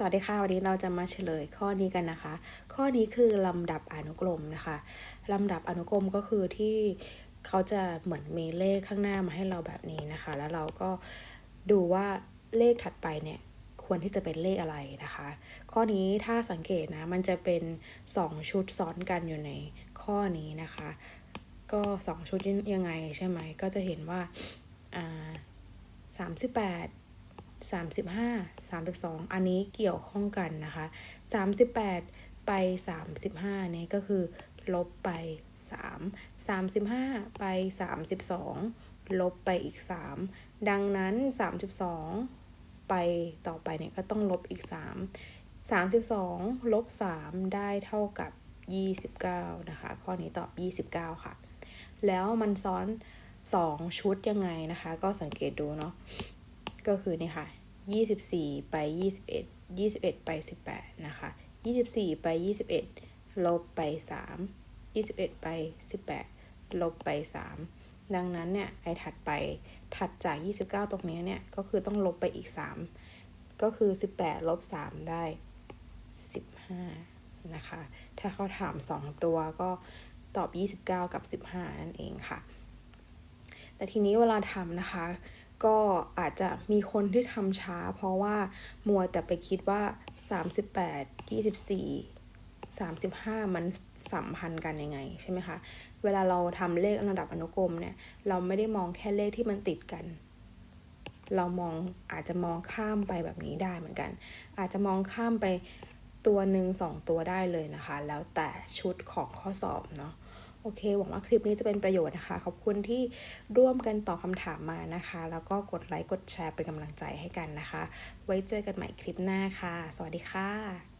สวัสดีค่ะ วันนี้เราจะมาเฉลยข้อนี้กันนะคะ ข้อนี้คือลำดับอนุกรมนะคะลำดับอนุกรมก็คือที่เขาจะเหมือนมีเลขข้างหน้ามาให้เราแบบนี้นะคะ แล้วเราก็ดูว่าเลขถัดไปเนี่ยควรที่จะเป็นเลขอะไรนะคะ ข้อนี้ถ้าสังเกตนะมันจะเป็น 2 ชุดซ้อนกันอยู่ในข้อนี้นะคะ ก็ 2 ชุดยังไงใช่ไหมก็จะเห็นว่าอ่า38 35 32 อันนี้เกี่ยวข้องกันนะคะ 38 ไป 35เนี่ยก็คือ ลบไป 3 35 ไป 32 ลบไปอีก 3 ดังนั้น 32 ไปต่อไปเนี่ยก็ต้องลบอีก 3 32 ลบ 3 ได้เท่ากับ 29 นะคะ ข้อนี้ตอบ 29 ค่ะ แล้วมันซ้อน 2 ชุดยังไงนะคะ ก็สังเกตดูเนาะ ก็คือนี่ค่ะ 24 ไป 21 21 ไป 18 นะคะ 24 ไป 21 ลบไป 3 21 ไป 18 ลบไป 3 ดังนั้นเนี่ยไอ้ถัดไปถัดจาก 29 ตรงนี้เนี่ยก็คือต้องลบไปอีก 3 ก็คือ 18 ลบ 3 ได้ 15 นะคะ ถ้าเขาถาม 2 ตัวก็ตอบ 29 กับ 15 นั่นเองค่ะ แต่ทีนี้เวลาทำนะคะ ก็อาจจะมีคนที่ทำช้า เพราะว่ามัวแต่ไปคิดว่า 38 24 35 มันสัมพันธ์กันยังไงใช่ไหมคะ เวลาเราทำเลขระดับอนุกรมเนี่ย เราไม่ได้มองแค่เลขที่มันติดกัน เรามองอาจจะมองข้ามไปแบบนี้ได้เหมือนกัน อาจจะมองข้ามไปตัวหนึ่งสองตัวได้เลยนะคะ แล้วแต่ชุดของข้อสอบเนาะ โอเค หวังว่าคลิปนี้จะเป็นประโยชน์นะคะ ขอบคุณที่ร่วมกันตอบคำถามมานะคะ แล้วก็กดไลค์กดแชร์เป็นกำลังใจให้กันนะคะ ไว้เจอกันใหม่คลิปหน้าค่ะ สวัสดีค่ะ